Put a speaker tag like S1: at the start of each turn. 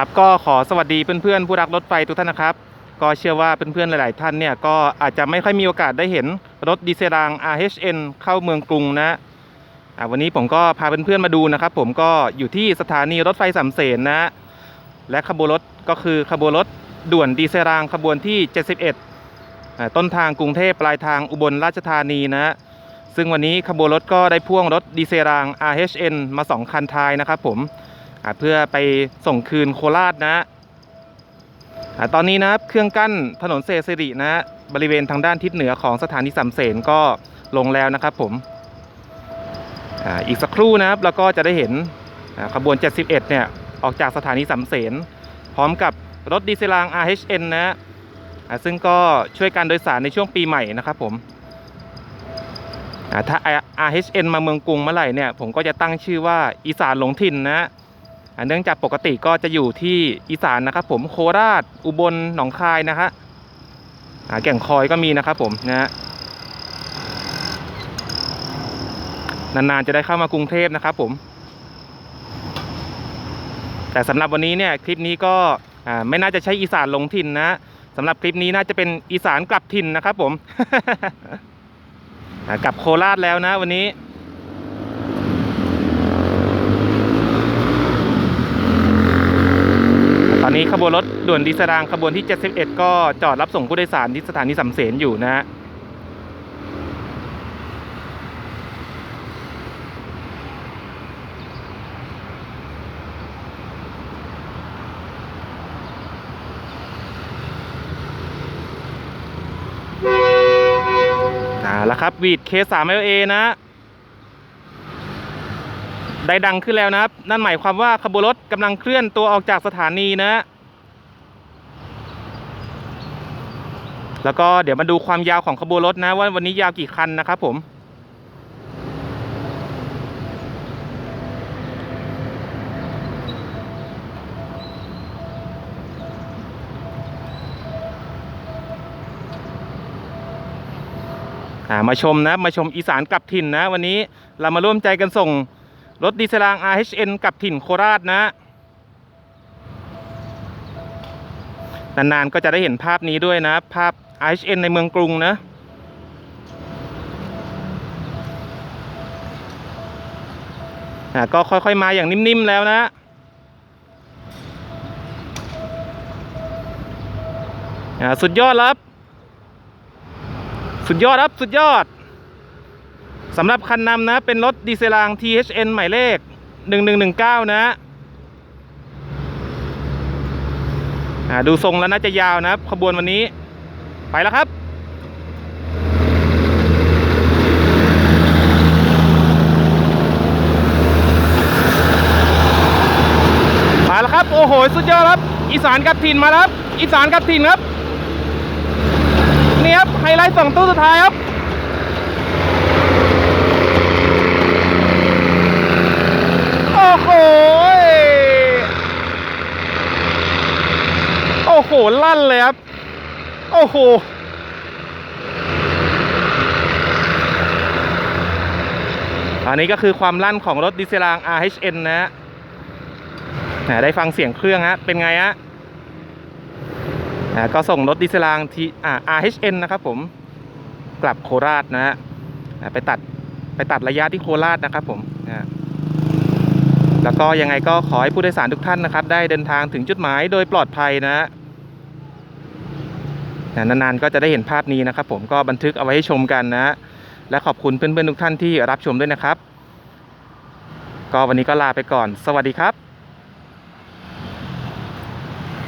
S1: ครับก็ขอสวัสดีเพื่อนๆผู้รักรถไฟทุกท่านนะครับ ก็เชื่อว่าเพื่อนๆหลาย ๆ ท่านเนี่ยก็อาจจะไม่ค่อยมีโอกาสได้เห็นรถดีเซลราง RHN เข้าเมืองกรุงนะวันนี้ผมก็พาเพื่อนๆมาดูนะครับ ผมก็อยู่ที่สถานีรถไฟสามเสนนะและขบวนรถก็คือขบวนรถด่วนดีเซลรางขบวนที่ 71 ต้นทางกรุงเทพปลายทางอุบลราชธานีนะซึ่งวันนี้ขบวนรถก็ได้พ่วงรถดีเซลราง RHN มา 2 คันท้ายนะครับผม เพื่อไปส่งคืนโคราชนะอ่าตอนนี้นะครับเครื่องกั้นถนนเซซิรินะบริเวณทางด้านทิศเหนือของสถานีสามเสนก็ลงแล้วนะครับผมออีกสักครู่นะครับเราก็จะได้เห็นขบวน 71 เนี่ยออกจากสถานีสามเสนพร้อมกับรถดีเซลาง RHN นะอ่าซึ่งก็ช่วยการโดยสารในช่วงปีใหม่นะครับผมถ้า RHN มาเมืองกรุงเมื่อไหร่เนี่ยผมก็จะตั้งชื่อว่าอีสานหลงถิ่นนะอ่า เนื่องจากปกติก็จะอยู่ที่อีสานนะครับ ผมโคราช อุบลหนองคายนะฮะแก่งคอยก็มีนะครับ ผมนะฮะนานๆจะได้เข้ามากรุงเทพนะครับ ผม แต่สำหรับวันนี้เนี่ยคลิปนี้ก็ไม่น่าจะใช้อีสานลงถิ่นนะสำหรับคลิปนี้น่าจะเป็นอีสานกลับถิ่นนะครับ ผมกลับโคราชแล้วนะ วันนี้ ตอนนี้ข บวนรถด่วนดีเซลรางขบวนที่ 71 ก็จอดรับส่งผู้โดยสารที่สถานีสำเสนอยู่นะฮะอ่าแล้วครับวีด K3 LA นะ ได้ดังขึ้นแล้วนะครับ นั่นหมายความว่าขบวนรถกำลังเคลื่อนตัวออกจากสถานีนะ แล้วก็เดี๋ยวมาดูความยาวของขบวนรถนะว่าวันนี้ยาวกี่คันนะครับผมมาชมนะมาชมอีสานกับถิ่นนะ วันนี้เรามาร่วมใจกันส่งรถดีเซลาง RHN กับถิ่นโคราชนะนานๆก็จะได้เห็นภาพนี้ด้วยนะ ภาพ RHN ในเมืองกรุงนะอ่าก็ค่อยๆมาอย่างนิ่มๆแล้วนะอ่าสุดยอดครับ สุดยอดครับ สุดยอด สำหรับคันนำนะ เป็นรถดีเซลราง THN หมายเลข 1119 นะอ่าดูทรงแล้วน่าจะยาวนะครับ ขบวนวันนี้ ไปแล้วครับมาแล้วครับ โอ้โห สุดยอดครับ อีสานกับถิ่นมาแล้วครับ อีสานกับถิ่นครับ นี่ครับ ไฮไลท์สองตู้สุดท้ายครับโอ้โหโอ้โห ลั่นเลยครับ โอ้โหอันนี้ก็คือความลั่นของรถดีเซลาง RHN นะฮะได้ฟังเสียงเครื่องฮะ เป็นไงฮะก็ส่งรถดีเซลางที่ RHN นะครับผม กลับโคราชนะฮะไปตัดไปตัดระยะที่โคราชนะครับผมแล้วก็ยังไงก็ขอให้ผู้โดยสารทุกท่านนะครับ ได้เดินทางถึงจุดหมายโดยปลอดภัยนะฮะ นานๆก็จะได้เห็นภาพนี้นะครับ ผมก็บันทึกเอาไว้ให้ชมกันนะฮะและขอบคุณเพื่อนๆทุกท่านที่รับชมด้วยนะครับ ก็วันนี้ก็ลาไปก่อน สวัสดีครับ